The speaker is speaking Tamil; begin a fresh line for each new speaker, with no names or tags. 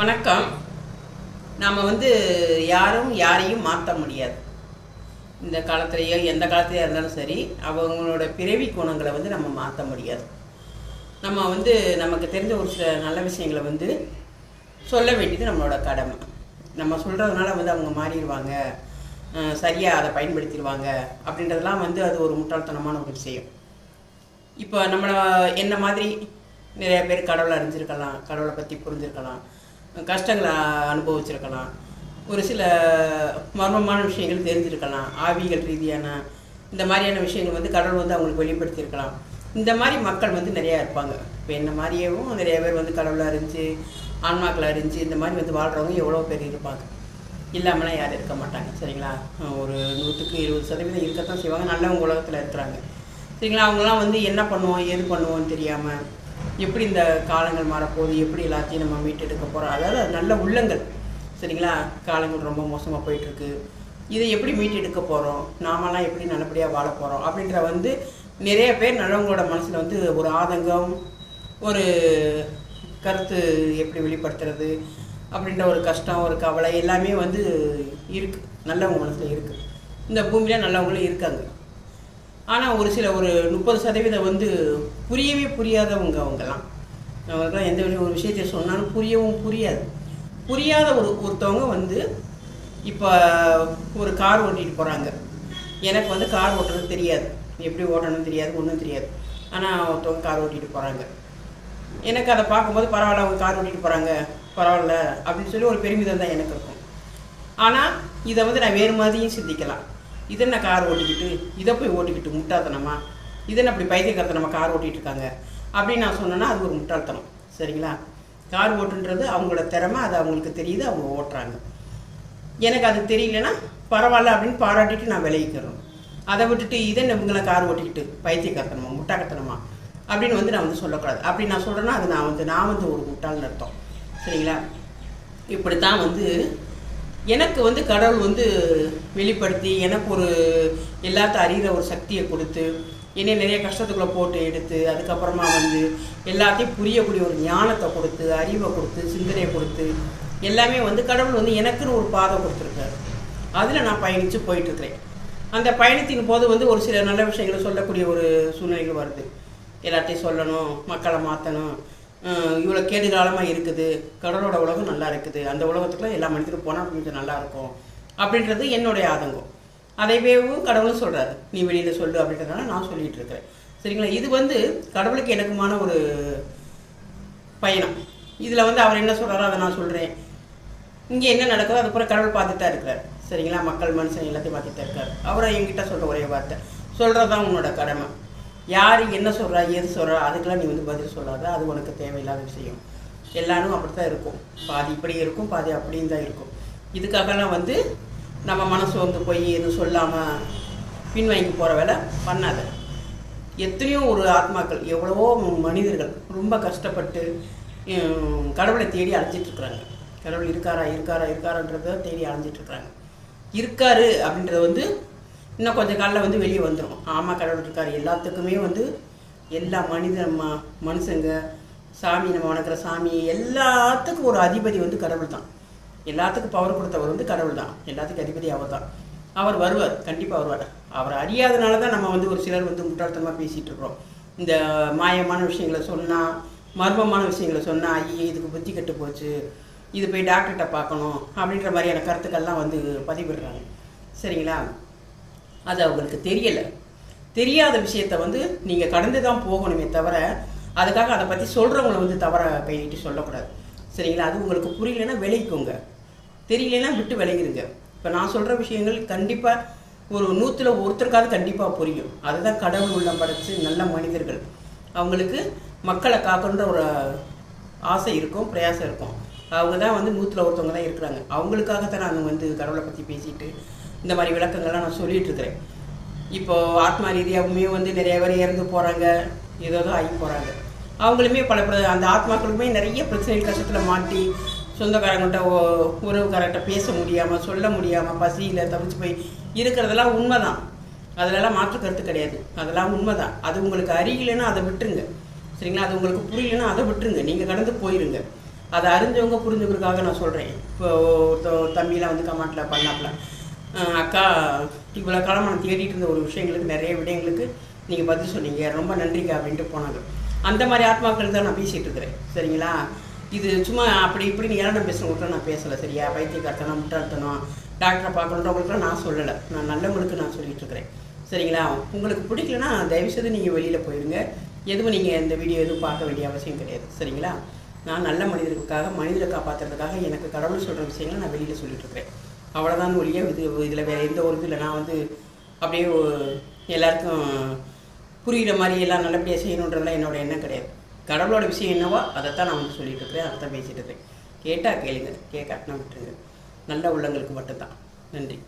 வணக்கம். நாம் வந்து யாரும் யாரையும் மாற்ற முடியாது. இந்த காலத்துலேயோ எந்த காலத்துலையோ இருந்தாலும் சரி அவங்களோட பிறவி குணங்களை வந்து நம்ம மாற்ற முடியாது. நம்ம வந்து நமக்கு தெரிஞ்ச ஒரு சில நல்ல விஷயங்களை வந்து சொல்ல வேண்டியது நம்மளோட கடமை. நம்ம சொல்கிறதுனால வந்து அவங்க மாறிடுவாங்க. சரியாக அதை பயன்படுத்திடுவாங்க. அப்படின்றதெல்லாம் வந்து அது ஒரு முட்டாள்தனமான ஒரு விஷயம். இப்போ நம்மளை என்ன மாதிரி நிறைய பேர் கடவுளை அறிஞ்சிருக்கலாம் கடவுளை பற்றி புரிஞ்சிருக்கலாம். கஷ்டங்களை அனுபவிச்சிருக்கலாம். ஒரு சில மர்மமான விஷயங்கள் தெரிஞ்சிருக்கலாம். ஆவிகள் ரீதியான இந்த மாதிரியான விஷயங்கள் வந்து கடவுள் வந்து அவங்களுக்கு வெளிப்படுத்தியிருக்கலாம். இந்த மாதிரி மக்கள் வந்து நிறையா இருப்பாங்க. இப்போ என்ன மாதிரியேவும் நிறைய பேர் வந்து கடவுளை அறிஞ்சு ஆன்மாக்களை அறிஞ்சு இந்த மாதிரி வந்து வாழ்கிறவங்க எவ்வளோ பேர் இருப்பாங்க. இல்லாமலாம் யாரும் இருக்க மாட்டாங்க. சரிங்களா? ஒரு நூற்றுக்கு இருபது சதவீதம் இருக்கத்தான் செய்வாங்க. நல்லவங்க உலகத்தில் இருக்கிறாங்க. சரிங்களா? அவங்களாம் வந்து என்ன பண்ணுவோம் ஏது பண்ணுவோம்னு தெரியாமல் எப்படி இந்த காலங்கள் மாறப்போகுது எப்படி எல்லாத்தையும் நம்ம மீட்டெடுக்க போகிறோம் அதாவது அது நல்ல உள்ளங்கள். சரிங்களா? காலங்கள் ரொம்ப மோசமாக போயிட்டுருக்கு. இதை எப்படி மீட்டெடுக்க போகிறோம் நாமெல்லாம் எப்படி நல்லபடியாக வாழ போகிறோம் அப்படின்ற வந்து நிறைய பேர் நல்லவங்களோட மனசில் வந்து ஒரு ஆதங்கம் ஒரு கருத்து எப்படி வெளிப்படுத்துறது அப்படின்ற ஒரு கஷ்டம் ஒரு கவலை எல்லாமே வந்து இருக்குது நல்லவங்க மனசில் இருக்குது இந்த பூமியில் நல்லவங்களும் இருக்காங்க. ஆனால் ஒரு சில ஒரு முப்பது சதவீதம் வந்து புரியவே புரியாதவங்க அவங்கெல்லாம். அவங்களுக்குலாம் எந்த விஷயம் ஒரு விஷயத்தை சொன்னாலும் புரியவும் புரியாது. புரியாத ஒரு ஒருத்தவங்க வந்து இப்போ ஒரு கார் ஓட்டிகிட்டு போகிறாங்க எனக்கு வந்து கார் ஓட்டுறது தெரியாது. எப்படி ஓட்டணும் தெரியாது ஒன்றும் தெரியாது. ஆனால் ஒருத்தவங்க கார் ஓட்டிகிட்டு போகிறாங்க எனக்கு அதை பார்க்கும்போது பரவாயில்ல அவங்க கார் ஓட்டிகிட்டு போகிறாங்க பரவாயில்ல அப்படின்னு சொல்லி ஒரு பெருமிதம் தான் எனக்கு இருக்கும். ஆனால் இதை வந்து நான் வேறு மாதிரியும் சிந்திக்கலாம். இதை நான் கார் ஓட்டிக்கிட்டு இதை போய் ஓட்டிக்கிட்டு முட்டாள்தனமா இதுன்னு அப்படி பைத்தியக்காரத்தை நம்ம கார் ஓட்டிகிட்டு இருக்காங்க அப்படின்னு நான் சொன்னேன்னா அது ஒரு முட்டாள்தனம். சரிங்களா? கார் ஓட்டுன்றது அவங்களோட திறமை அது அவங்களுக்கு தெரியுது அவங்க ஓட்டுறாங்க. எனக்கு அது தெரியலன்னா பரவாயில்ல அப்படின்னு பாராட்டிட்டு நான் விளைவிக்கிறோம் அதை விட்டுட்டு இதை இவங்களை கார் ஓட்டிக்கிட்டு பைத்தியக்காரத்தனமா முட்டாக்கத்தனமா அப்படின்னு வந்து நான் வந்து சொல்லக்கூடாது. அப்படி நான் சொல்கிறேன்னா அது நான் வந்து நான் வந்து ஒரு முட்டாள்னு அர்த்தம். சரிங்களா? இப்படி தான் வந்து எனக்கு வந்து கடவுள் வந்து வெளிப்படுத்தி எனக்கு ஒரு எல்லாத்தையும் அறிகிற ஒரு சக்தியை கொடுத்து என்னை நிறைய கஷ்டத்துக்குள்ளே போட்டு எடுத்து அதுக்கப்புறமா வந்து எல்லாத்தையும் புரியக்கூடிய ஒரு ஞானத்தை கொடுத்து அறிவை கொடுத்து சிந்தனையை கொடுத்து எல்லாமே வந்து கடவுள் வந்து எனக்குன்னு ஒரு பாதை கொடுத்துருக்காரு. அதில் நான் பயணித்து போயிட்டுருக்கிறேன். அந்த பயணத்தின் போது வந்து ஒரு சில நல்ல விஷயங்களை சொல்லக்கூடிய ஒரு சூழ்நிலைகள் வருது. எல்லாத்தையும் சொல்லணும் மக்களை மாற்றணும் இவ்வளோ கேடு காலமாக இருக்குது. கடவுளோட உலகம் நல்லா இருக்குது. அந்த உலகத்துக்குள்ள எல்லா மனிதரும் போனால் கொஞ்சம் நல்லா இருக்கும் அப்படின்றது என்னுடைய ஆதங்கம். அதைவேவும் கடவுளும் சொல்கிறாரு நீ வெளியில் சொல்லு அப்படின்றதுனால நான் சொல்லிட்டு இருக்கிறேன். சரிங்களா? இது வந்து கடவுளுக்கு எனக்குமான ஒரு பயணம். இதில் வந்து அவர் என்ன சொல்கிறாரோ அதை நான் சொல்கிறேன் இங்கே என்ன நடக்குதோ அது பூரா கடவுள் பார்த்துட்டு தான் இருக்கிறார். சரிங்களா? மக்கள் மனுஷன் எல்லாத்தையும் பார்த்துட்டு தான் இருக்கார். அவரை என்கிட்ட சொல்கிற ஒரே வார்த்தை. சொல்கிறது தான் உன்னோட கடமை. யார் என்ன சொல்கிறா எது சொல்கிறா அதுக்கெல்லாம் நீ வந்து பதில் சொல்லாத அது உனக்கு தேவையில்லாத விஷயம். எல்லாரும் அப்படி தான் இருக்கும். பாதி இப்படி இருக்கும் பாதி அப்படின்னு தான் இருக்கும். இதுக்காகலாம் வந்து நம்ம மனசு வந்து போய் எதுவும் சொல்லாமல் பின்வாங்கி போகிற வேலை பண்ணாத. எத்தனையோ ஒரு ஆத்மாக்கள் எவ்வளவோ மனிதர்கள் ரொம்ப கஷ்டப்பட்டு கடவுளை தேடி அலைஞ்சிட்டு கடவுள் இருக்காரா இருக்காரா இருக்காரான்றத தேடி அலைஞ்சிட்டு இருக்கிறாங்க. இருக்காரு அப்படின்றத வந்து இன்னும் கொஞ்சம் காலில் வந்து வெளியே வந்துடும் ஆமாம் கடவுள் இருக்கார். எல்லாத்துக்குமே வந்து எல்லா மனித ம மனுஷங்க சாமி நம்ம வணக்கிற சாமி எல்லாத்துக்கும் ஒரு அதிபதி வந்து கடவுள் தான். எல்லாத்துக்கும் பவர் கொடுத்தவர் வந்து கடவுள் தான். எல்லாத்துக்கும் அதிபதி அவர் தான். அவர் வருவார். கண்டிப்பாக வருவார். அவர் அறியாதனால தான் நம்ம வந்து ஒரு சிலர் வந்து முட்டாள்தனமாக பேசிகிட்டு இருக்கிறோம். இந்த மாயமான விஷயங்களை சொன்னால் மர்மமான விஷயங்களை சொன்னால் ஐயே இதுக்கு புத்தி கெட்டு போச்சு. இது போய் டாக்டர்கிட்ட பார்க்கணும் அப்படின்ற மாதிரியான கருத்துக்கள்லாம் வந்து பதிவிடுறாங்க. சரிங்களா? அது அவங்களுக்கு தெரியலை. தெரியாத விஷயத்த வந்து நீங்கள் கடந்து தான் போகணுமே தவிர அதுக்காக அதை பற்றி சொல்கிறவங்களை வந்து தவற கையிட்டு சொல்லக்கூடாது. சரிங்களா? அது உங்களுக்கு புரியலைன்னா விளைக்குங்க தெரியலனா விட்டு விளையிருங்க இப்போ நான் சொல்கிற விஷயங்கள் கண்டிப்பாக ஒரு நூற்றில் ஒருத்தருக்காவது கண்டிப்பாக புரியும். அதுதான் கடவுள் உள்ளம் படைச்சு நல்ல மனிதர்கள். அவங்களுக்கு மக்களை காக்கணுன்ற ஒரு ஆசை இருக்கும் பிரயாசம் இருக்கும். அவங்க தான் வந்து நூற்றில் ஒருத்தவங்க தான் இருக்கிறாங்க. அவங்களுக்காகத்தான் நான் வந்து கடவுளை பற்றி பேசிட்டு இந்த மாதிரி விளக்கங்கள்லாம் நான் சொல்லிட்டு இருக்கிறேன் இப்போ ஆத்மா ரீதியாகவுமே வந்து நிறைய பேர் இறந்து போகிறாங்க ஏதோ ஆகி போகிறாங்க அவங்களுமே பல அந்த ஆத்மாக்களுமே நிறைய பிரச்சனைகள் கஷ்டத்தில் மாட்டி சொந்தக்காரங்கள்ட்ட உறவுக்காரர்கிட்ட பேச முடியாமல் சொல்ல முடியாமல் பசியில் தவிச்சு போய் இருக்கிறதெல்லாம் உண்மை தான் அதிலெல்லாம் மாற்று கருத்து கிடையாது. அதெல்லாம் உண்மை தான் அது உங்களுக்கு அறியலைன்னா அதை விட்டுருங்க. சரிங்களா? அது உங்களுக்கு புரியலன்னா அதை விட்டுருங்க. நீங்கள் கடந்து போயிருங்க. அதை அறிஞ்சவங்க புரிஞ்சுக்கிறதுக்காக நான் சொல்கிறேன் இப்போ தம்பியெலாம் தம்பிலாம் வந்து கமெண்ட்டில் பண்ணாப்புல அக்கா இவ்வளோ காலம் நான் தேடிட்டு இருந்த ஒரு விஷயங்களுக்கு நிறைய விடயங்களுக்கு நீங்கள் பதில் சொன்னீங்க. ரொம்ப நன்றிக்கா அப்படின்ட்டு போனாங்க அந்த மாதிரி ஆத்மாக்கள் தான் நான் பேசிகிட்டு இருக்கிறேன். சரிங்களா? இது சும்மா அப்படி இப்படி நீ ஏன்னா பேசுகிறவங்கள்ட்ட நான் பேசலை. சரியா? பைத்தியக்காரத்தனம் முட்டாள்தனம் டாக்டரை பார்க்கணுன்றவங்களுக்குலாம் நான் சொல்லலை. நான் நல்லவங்களுக்கு நான் சொல்லிகிட்டு இருக்கிறேன். சரிங்களா? உங்களுக்கு பிடிக்கலனா தயவுசெய்து நீங்கள் வெளியில் போயிடுங்க எதுவும் நீங்கள் இந்த வீடியோ எதுவும் பார்க்க வேண்டிய அவசியம் கிடையாது. சரிங்களா? நான் நல்ல மனிதர்களுக்காக மனிதரை காப்பாற்றுறதுக்காக எனக்கு கடவுள் சொல்கிற விஷயங்களை நான் வெளியில் சொல்லிட்டு இருக்கிறேன். அவ்வளோதான் ஒழிய இது இதில் வேறு எந்த ஒரு இல்லை நான் வந்து அப்படியே எல்லாருக்கும் புரிகிற மாதிரி எல்லாம் நல்லபடியாக செய்யணுன்றதுலாம் என்னோட எண்ணம் கிடையாது. கடவுளோட விஷயம் என்னவோ அதைத்தான் நான் வந்து சொல்லிட்டு இருக்கிறேன் அதை தான் பேசிட்டு இருக்கேன். கேட்டால் கேளுங்க கேட்காட்டினா விட்டுருங்க. நல்ல உள்ளங்களுக்கு மட்டும்தான். நன்றி.